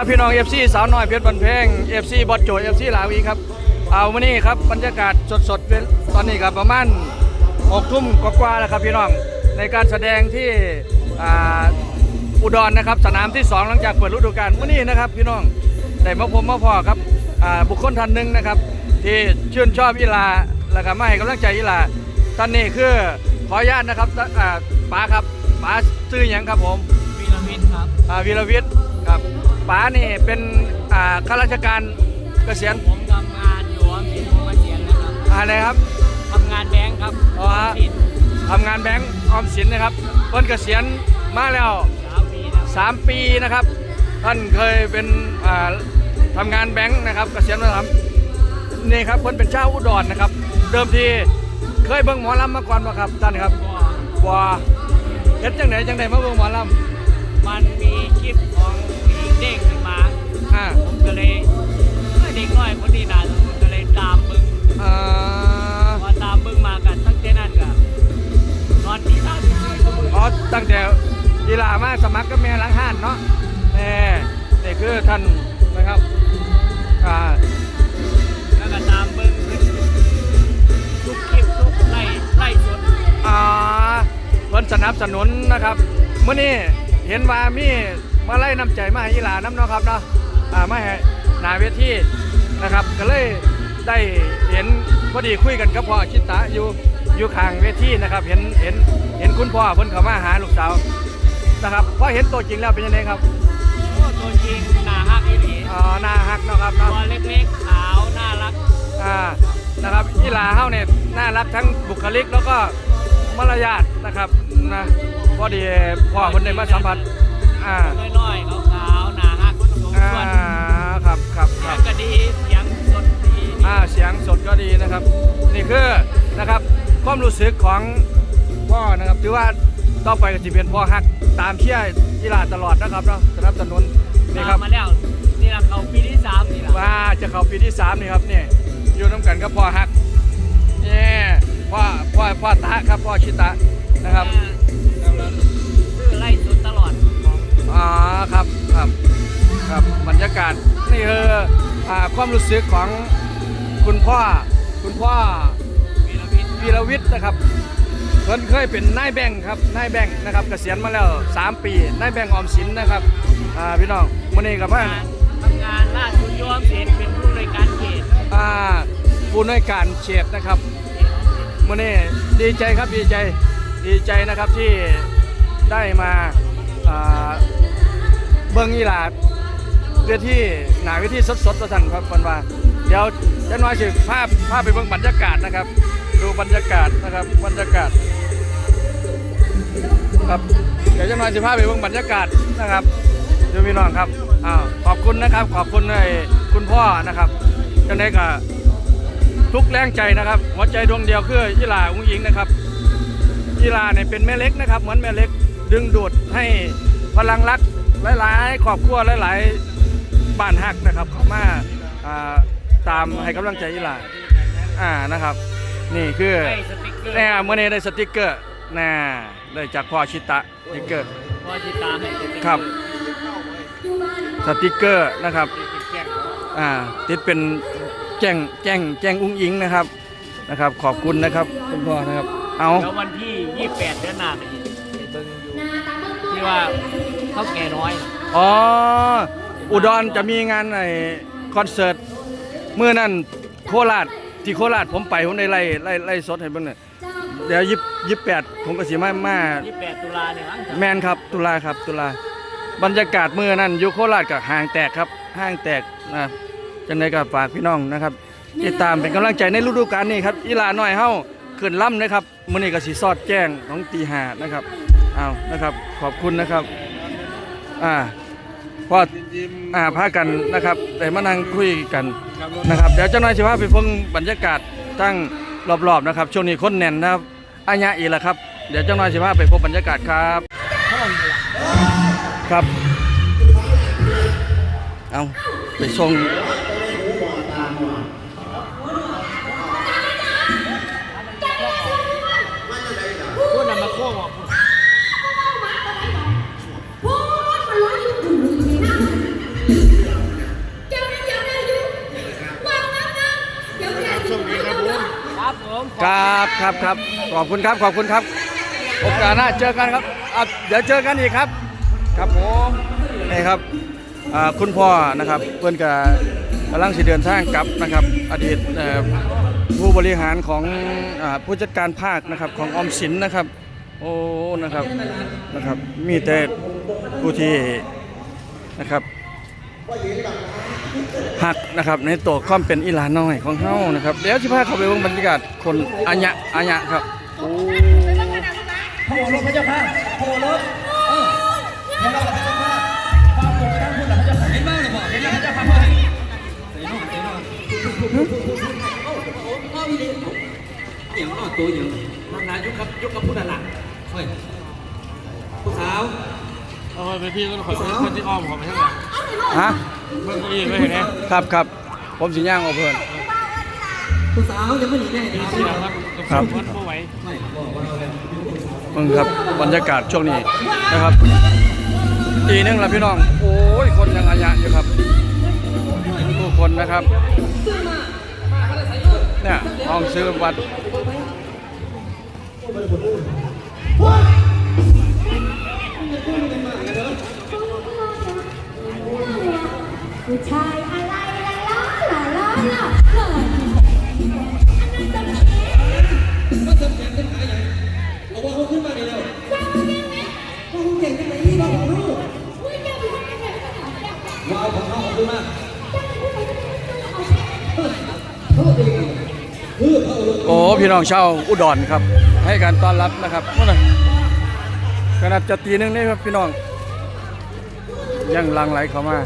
ครับพี่น้องเอฟซีสาวน้อยเพชรบันเพงเอฟซีบอสโจเอฟซีลาวีครับเอาวันนี้ครับบรรยากาศสดๆเป็นตอนนี้ครับประมาณหกทุ่มกว่าๆแล้วครับพี่น้องในการแสดงที่อ่าอุดรนะครับ สนามที่สองหลังจากเปิดฤดูกาลวันนี้นะครับ พี่น้องได้มาพบมาพอครับอ่าบุคคลท่านหนึ่งนะครับ ที่ชื่นชอบอีลาแล้วก็มาให้กำลังใจอีลาท่านนี้คือขออนุญาตนะครับอ่าป๋าครับป๋าซื้อหยังครับผมวีรวิทย์ครับอ่าวีรวิทย์ ครับป๋านี่เป็นอ่าข้าราชการเกษียณผมทำงานอยู่ออมสินผมมาเสียนแล้วครับอะไรครับทำงานแบงค์ครับอ๋อฮะสินทำงานแบงก์ออมสินนะครับเพิ่นเกษียณมาแล้วสามปีนะ3ปีนะครับ ท่านเคยเป็นอ่าทำงานแบงก์นะครับเกษียณมาครับนี่ครับเพิ่นเป็นเจ้าอุดรนะครับ เดิมทีเคยเบิ่งหมอลำมาก่อนป่ะครับท่านครับก็ว้าเฮ็ดจังไหนจังไหนมาเบิ่งหมอลมันมีคลิปของผู้หญิง เด้งขึ้นมาำอ่าผมก็เลยเอ้ยเด็กน้อยคนนี้น่าผมก็เลยตามบึงอ่าพอตามบึงมากันตั้งแต่นั้นก็นอนที่สามที่สี่ชั่วโมงอ๋อตั้งแต่กีฬามาสมัครก็แม่หล้างห้านเนาะนี่นี่คือท่านนะครับอ่าแล้วก็ตามบึงทุกคลิปทุกไล่ไล่สดอ่าเพิ่นสนับสนุนนะครับเมื่อนี้เห็นว่ามี มาไล่น้ำใจมาให้อีหลาน้ำเนาะครับเนาะอ่ามาให้หนาเวทีนะครับ ก็เลยได้เห็นพอดีคุยกันกับพ่อชิตะอยู่อยู่ข้างเวทีนะครับ เห็นเห็นเห็นคุณพ่อเพิ่นเข้ามาหาลูกสาวนะครับพอเห็นตัวจริงแล้วเป็นยังไงครับโอ้ตัวจริงหน้าฮักอีหลีอ๋อหน้าฮักเนาะครับเนาะตัวเล็กๆขาวน่ารักอ่านะครับอีหลาเฮาเนี่ยน่ารักทั้งบุคลิกแล้วก็มารยาทนะครับนะพอดีพ่อคนได้มาสัมผัส อ่าน้อยๆขาวๆหน้าฮักสมอ่าส่วนครับครับคเสียรับงก็ดีเสียงสดดีอ่าเสียงสดก็ดีนะครับ นี่คือนะครับความรู้สึกของพ่อนะครับถือว่าต่อไปก็จะเป็นพ่อฮักตามเชียร์อีหลาตลอดนะครับเนาะสนับสนุนนี่ครับตามมาแล้วนี่ละเขาปีที่สามนี่ละว่าจะเข้าปีที่สามนี่ครับนี่อยู่น้ำกันกับพ่อฮักนี่พ่อพ่อพ่อตะครับพ่อชิตะนะครับซื้ องอ๋อครับครับครับบรรยากาศนี่คืออ่าความรู้สึกของคุณพ่อคุณพ่อวีรวิทย์วีรวิทย์นะครับเพิ่นเคยเป็นนายแบงค์ครับนายแบงค์นะครับเกษียณมาแล้ว 3 ปีนายแบงค์ออมสินนะครับอ่าพี่น้องมื้อนี้กับว่างานทำงานล่าสุดยอมเสร็จเป็นผู้ในวยการเขตอ่าผู้น้วยการเฉดนะครับมื่อนี้ดีใจครับดีใจดีใจนะครับที่ได้มาอ่า เบิ้งอีหลาดเวทีหนาเวทีสดๆตัวท่านครับคนว่า เดี๋ยวจะน้อยสิภาพภาพไปเบิ้งบรรยากาศนะครับ ดูบรรยากาศนะครับบรรยากาศครับเดี๋ยวจะน้อยสิภาพไปเบิ้งบรรยากาศนะครับดูพี่น้องครับอ้าวขอบคุณนะครับ ขอบคุณไอ้คุณพ่อนะครับจังได้กับทุกแรงใจนะครับ หัวใจดวงเดียวคือยีหลาอุ้งยิงนะครับยีหลาเนี่ยเป็นแม่เล็กนะครับ เหมือนแม่เล็กดึงดูดให้พลังรัก หลายๆครอบครัวหลายๆบ้านฮักนะครับเข้ามาอ่าตามให้กำลังใจยีหลาอ่านะครับ นี่คือให้สติ๊กเกอร์แน่เมื่อนี้ได้สติกเกอร์น่าได้จากพ่อชิตะสติกเกอร์พอจิตาให้สติ๊กเกอร์ครับสติกเกอร์นะครับแจ้งอ่าติดเป็นแจ้งแจ้งแจ้งอุ้งอิงนะครับนะครับ ขอบคุณนะครับคุณพ่อนะครับเอาแล้ววันที่ 28 เดือนหน้าไปอีกไปเบิ่งอยู่ที่ว่า เขาแก่น้อยน่ะอ๋อ อุดรจะมีงานไอ้คอนเสิร์ตเมื่อนั้นโคราชที่โคราชผมไปผมได้ไล่ไล่ไล่สดให้เบิ่งเนี่ยเดี๋ยวยิบยิบแปดผมก็สิมามา28ตุลาเนี่ยมั้งครับแมนครับตุลาครับตุลาบรรยากาศเมื่อนั้นอยู่โคราชกับห้างแตกครับห้างแตกนะจังไดก็ฝากพี่น้องนะครับติดตามเป็นกำลังใจในฤดูกาลนี้ครับอีหลาน้อยเฮาขึ้นล่ำนะครับมื้อนี้ก็สิสอดแจ้งของตีหานะครับเอานะครับ ขอบคุณนะครับ อ่าพออ่าพากันนะครับแต่มานั่งคุยกันนะครับเดี๋ยวเจ้าน้อยสิพาไปเพิ่งบรรยากาศตั้งรอบๆนะครับ ช่วงนี้คนแน่นนะครับอัญญาอีละครับ เดี๋ยวเจ้าน้อยสิพาไปพบบรรยากาศครับครับ เอาไปส่ง ครับครับครับขอบคุณครับขอบคุณครับ โอกาสหน้าเจอกันครับเดี๋ยวเจอกันอีกครับ ครับผมนี่ครับคุณพ่อนะครับเพื่อนกับกำลังสิเดินทางกับนะครับ อดีตผู้บริหารของผู้จัดการภาคนะครับของออมสินนะครับ โอ้นะครับนะครับ มีแต่ผู้ที่นะครับ หักนะครับในตัวความเป็นอีหลานน้อยของเฮานะครับเดี๋ยวสิพาเข้าไปเบิ่งบรรยากาศคนอัญญะอัญญะครับโอ้พระโอรสพระเจ้าค่ะพระโอรสเออเห็นแล้วพระเจ้าค่ะความปกป้องพูดแล้วพระเจ้าค่ะเห็นบ้างหรือเปล่าเห็นแล้วพระเจ้าค่ะพ่อเห็นเห็นบ้างเห็นบ้างอย่างนอตัวอย่างมันนายุคครับยุคกับพุทธหลักเฮ้ยผู้สาวเอาไปพี่ก็ขอคนที่อ้อมขอไปข้างหลัง ฮะเพิ่งก็ยินไม่เห็นไหมครับครับผมสิย่างเอาเพื่อนผู้สาวยังไม่หนีแน่ดีที่หลังครับครับวัดผู้ไหวไม่บอกว่าเราแล้วมึงครับบรรยากาศช่วงนี้นะครับตีหนึงแล้วพี่น้อง โอ้ยคนยังอาญะอยู่ครับผู้คนนะครับเนี่ยห้องซื้อวัด ผู้ชายอะไรละล้อละล้อละเกิดอันนั้นจะมีก็เสริมแขนขึ้นขาใหญ่เอาว่าเขาขึ้นมาดีแล้วเจ้าเนี่ยไหมเขาเก่งขึ้นมาอีกเราของลูกอุ้ยเจ้าเป็นคนยังไงก็ถามเจ้าเจ้าว่าเอาของเขาเอาขึ้นมาเป็นผู้ใดก็ไม่รู้เอาเขาเองเออพระโอรสโอ้พี่น้องชาวอุดรครับ ให้การต้อนรับนะครับนู่นน่ขนาดจะตีหนึงนี่ครับพี่น้องยังลังไหลเข้ามา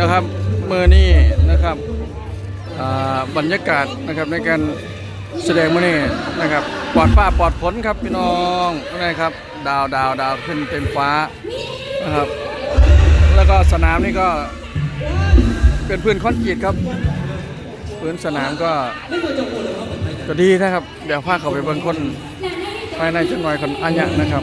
นะครับเมื่อนี้นะครับบรรยากาศนะครับในการแสดงมื่อนี้นะครับปลอดฟ้าปลอดฝนครับพี่น้องนะครับดาวดาวดาวขึ้นเต็มฟ้านะครับแล้วก็สนามนี่ก็เป็นพื้นคอนกรีตครับพื้นสนามก็ก็ดีนะครับ เดี๋ยวพาเขาไปเบิ่งคนภายในจังหน่อยคนอัญญะนะครับ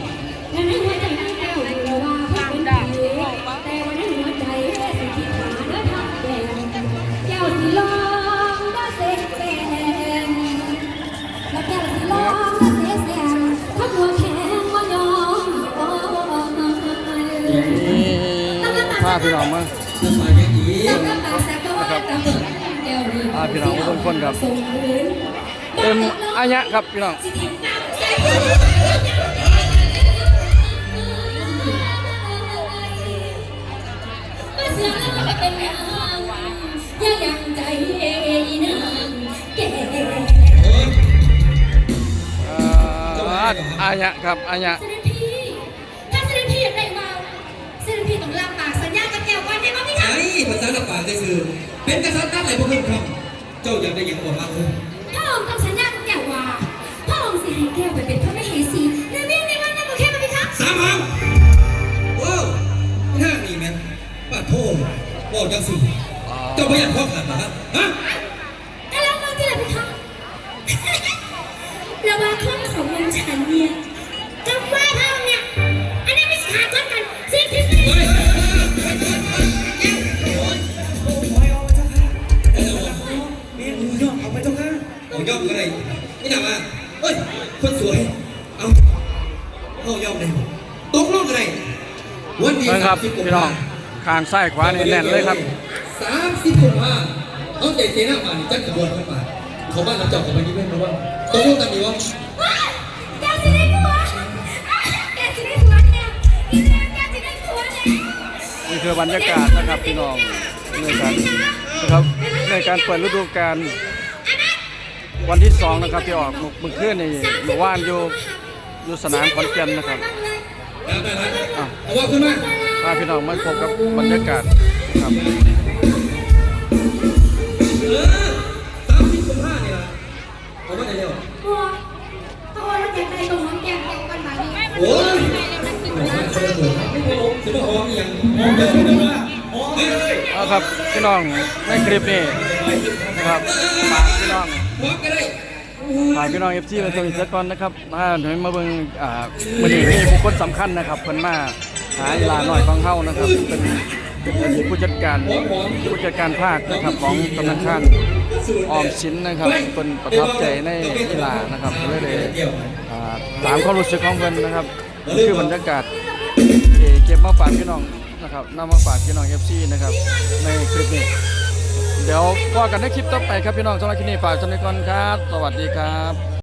พาพี่น้องมามาอย่างนะครับพาพี่น้องมาเบิ่งคนครับเต็มอัญญะครับพี่น้องอย่ายังใจนางแก่เอ่ออัญะครับอัญญะ พี่คะไอ้ภาษาละปากได้คือ เป็นกษัตริย์ตั้งไหนพวกคุณครับ เจ้าอยากได้อย่างบอกมาเลยพ่อองค์ต้องสัญญากับแก้วว่าพ่อองค์สิให้แก้วไปเป็นพระมเหสีในเวียงในวันนั้นโอเคไหมพี่คะสามครั้งว้าวแค่นี้แม่ป้าโทษบอกจังสิเจ้าไม่อยากข้อขาดเหรอฮะ เอาย่อมก็ได้นี่หนามาเฮ้ย คนสวย เอาเอาย่อมเลยตกลงกันเลยวันนี้นั่นครับ30กุมพี่น้อภางข้างซ้ายขวานี่แน่นเลยครับสามสิบกุมภาเอาใจเสียหน้ามานี่จัดขบวนขึ้นมาเขาบ้านน้ำเจ้าของมันนี่เป็นเพราะว่าตกลงกันดีวะว้าวแก้วสิได้ผัวแก้วสิได้ผัวเนี่ยอีแดงแก้วสิได้ผัวเนี่ยนี่คือบรรยากาศนะครับพี่น้องในการนะครับในการเปิดฤดูกาล วันที่สองนะครับที่ออกเมื่อคืนนี่เมื่อวานอยู่อยู่สนามขอนแก่นนะครับเอาว่าขึ้นมาพาพี่น้องมาพบกับบรรยากาศครับเออสามสิบกุมภาเนี่ยละเอาว่าไหนเร็วผัวผัวแล้วแก้วใดตรงหอมแก้มแก้วกันมาดิโอ้ยไม่ใช่คนละหัวไม่ใช่ผมจะมาหอย่างอมเยอะเลยนะหอเอาครับพี่น้องในคลิปนี้นะครับฝากพี่น้อง พร้อมกันเลยฝากพี่น้องเอฟซีมาชมอีกสักก่อนนะครับมาเดี๋ยวมาเบิ่งอ่ามื้อนี้มีบุคคลสำคัญนะครับเพิ่นมาหาอีลาหน้อยของเฮานะครับเป็นเป็นผู้จัดการผู้จัดการภาคนะครับของธนาคารออมสินนะครับเพิ่นประทับใจในอีหลานะครับเลยได้อ่าถามความรู้สึกของเพิ่นนะครับคือบรรยากาศเก็บมาฝากพี่น้องนะครับนำมาฝากพี่น้องเอฟซีนะครับในคลิปนี้ เดี๋ยวพอกันในคลิปต่อไปครับพี่น้องสำหรับคลิปนี้ฝากชมในก่อนครับ สวัสดีครับ